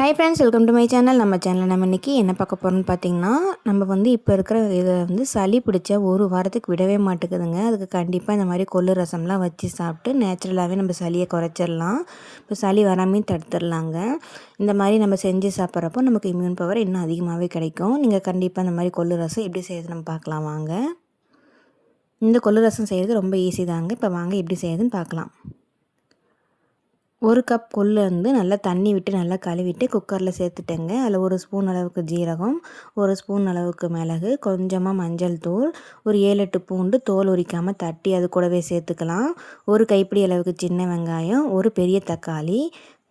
Hi friends welcome to my channel நம்ம சேனலில் நம்ம இன்றைக்கி என்ன பார்க்க போகிறோம்னு பார்த்தீங்கன்னா நம்ம வந்து இப்போ இருக்கிற இதை வந்து சளி பிடிச்ச ஒரு வாரத்துக்கு விடவே மாட்டேங்குதுங்க. அதுக்கு கண்டிப்பாக இந்த மாதிரி கொள்ளு ரசம்லாம் வச்சு சாப்பிட்டு நேச்சுரலாகவே நம்ம சளியை குறைச்சிடலாம். இப்போ சளி வராமையும் தடுத்துடலாங்க. இந்த மாதிரி நம்ம செஞ்சு சாப்பிட்றப்போ நமக்கு இம்யூன் பவர் இன்னும் அதிகமாகவே கிடைக்கும். நீங்கள் கண்டிப்பாக இந்த மாதிரி கொள்ளு ரசம் எப்படி செய்யுது நம்ம பார்க்கலாம் வாங்க. இந்த கொள்ளு ரசம் செய்கிறது ரொம்ப ஈஸி தாங்க. இப்போ வாங்க எப்படி செய்யுதுன்னு பார்க்கலாம். ஒரு கப் கொள்ளு வந்து நல்லா தண்ணி விட்டு நல்லா கழுவிட்டு குக்கரில் சேர்த்துட்டேங்க. அதில் ஒரு ஸ்பூன் அளவுக்கு ஜீரகம் ஒரு ஸ்பூன் அளவுக்கு மிளகு கொஞ்சமாக மஞ்சள் தூள் ஒரு ஏழு எட்டு பூண்டு தோல் உரிக்காமல் தட்டி அது கூடவே சேர்த்துக்கலாம். ஒரு கைப்பிடி அளவுக்கு சின்ன வெங்காயம் ஒரு பெரிய தக்காளி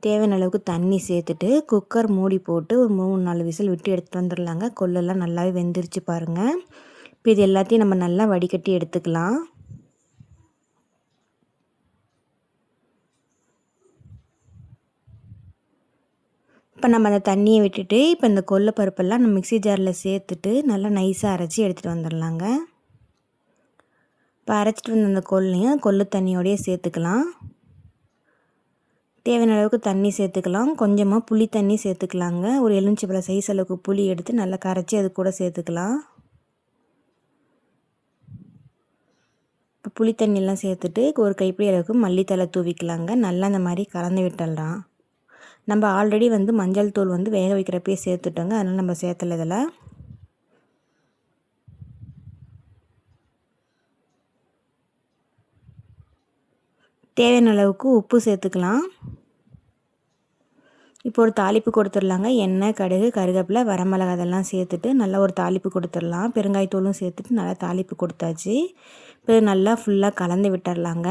தேவையான அளவுக்கு தண்ணி சேர்த்துட்டு குக்கர் மூடி போட்டு ஒரு மூணு நாலு விசில் விட்டு எடுத்துகிட்டு வந்துடலாங்க. கொள்ளெல்லாம் நல்லாவே வெந்துருச்சு பாருங்கள் இப்போ இது எல்லாத்தையும் நம்ம நல்லா வடிகட்டி எடுத்துக்கலாம். இப்போ நம்ம அந்த தண்ணியை விட்டுட்டு இப்போ இந்த கொல்லை பருப்பெல்லாம் நம்ம மிக்சி ஜாரில் சேர்த்துட்டு நல்லா நைஸாக அரைச்சி எடுத்துகிட்டு வந்துடலாங்க. இப்போ அரைச்சிட்டு வந்த அந்த கொல்லையும் கொள்ளு தண்ணியோடையே சேர்த்துக்கலாம். தேவையான அளவுக்கு தண்ணி சேர்த்துக்கலாம். கொஞ்சமாக புளி தண்ணி சேர்த்துக்கலாங்க. ஒரு எலுமிச்சப்பழம் சைஸ் அளவுக்கு புளி எடுத்து நல்லா கரைச்சி அது கூட சேர்த்துக்கலாம். இப்போ புளி தண்ணியெல்லாம் சேர்த்துட்டு ஒரு கைப்பிடி அளவுக்கு மல்லித்தலை தூவிக்கலாங்க. நல்லா அந்த மாதிரி கலந்து விட்டுடலாம். நம்ம ஆல்ரெடி வந்து மஞ்சள் தூள் வந்து வேக வைக்கிறப்பே சேர்த்துட்டோங்க. அதனால் நம்ம சேர்த்தல இதில் தேவையான அளவுக்கு உப்பு சேர்த்துக்கலாம். இப்போ ஒரு தாளிப்பு கொடுத்துடலாங்க. எண்ணெய் கடுகு கருகப்பில் வரமிளகா அதெல்லாம் சேர்த்துட்டு நல்லா ஒரு தாளிப்பு கொடுத்துடலாம். பெருங்காயத்தூளும் சேர்த்துட்டு நல்லா தாளிப்பு கொடுத்தாச்சு. இப்போ நல்லா ஃபுல்லாக கலந்து விட்டுடலாங்க.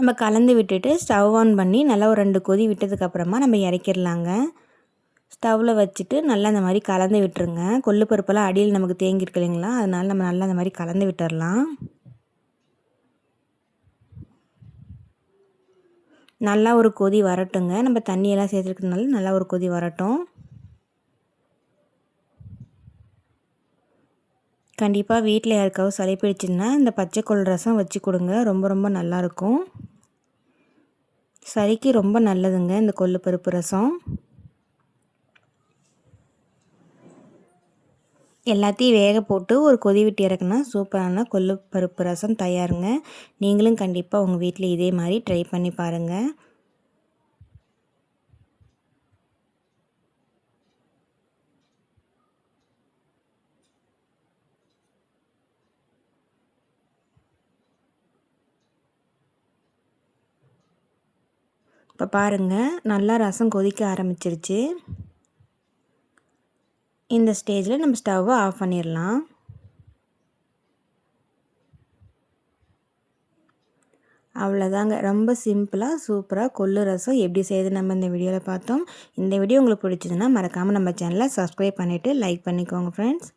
நம்ம கலந்து விட்டுட்டு ஸ்டவ் ஆன் பண்ணி நல்லா ஒரு ரெண்டு கொதி விட்டதுக்கப்புறமா நம்ம இறக்கிடலாங்க. ஸ்டவ்வில் வச்சுட்டு நல்லா அந்த மாதிரி கலந்து விட்டுருங்க. கொள்ளு பருப்பெல்லாம் அடியில் நமக்கு தேங்கியிருக்கு இல்லைங்களா? அதனால் நம்ம நல்லா அந்த மாதிரி கலந்து விட்டுடலாம் நல்லா ஒரு கொதி வரட்டுங்க. நம்ம தண்ணியெல்லாம் சேர்த்துருக்கனால நல்லா ஒரு கொதி வரட்டும். கண்டிப்பாக வீட்டில் யாருக்காவது சளி பிடிச்சின்னா இந்த பச்சை கொள் ரசம் வச்சு கொடுங்க. ரொம்ப ரொம்ப நல்லாயிருக்கும் சரிக்கு ரொம்ப நல்லதுங்க இந்த கொள்ளு பருப்பு ரசம். எல்லாத்தையும் வேக போட்டு ஒரு கொதி விட்டு இறக்குனா சூப்பரான கொள்ளு பருப்பு ரசம் தயாருங்க. நீங்களும் கண்டிப்பாக உங்கள் வீட்டில் இதே மாதிரி ட்ரை பண்ணி பாருங்கள் இப்போ பாருங்கள் நல்லா ரசம் கொதிக்க ஆரம்பிச்சிருச்சு. இந்த ஸ்டேஜில் நம்ம ஸ்டவ்வை ஆஃப் பண்ணிடலாம் அவ்வளோதாங்க ரொம்ப சிம்பிளாக சூப்பராக கொள்ளு ரசம் எப்படி செய்யுது நம்ம இந்த வீடியோவில் பார்த்தோம். இந்த வீடியோ உங்களுக்கு பிடிச்சதுன்னா மறக்காமல் நம்ம சேனலை சப்ஸ்கிரைப் பண்ணிவிட்டு லைக் பண்ணிக்கோங்க ஃப்ரெண்ட்ஸ்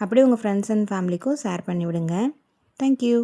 அப்படியே உங்கள் ஃப்ரெண்ட்ஸ் அண்ட் ஃபேமிலிக்கும் ஷேர் பண்ணி விடுங்க தேங்க்யூ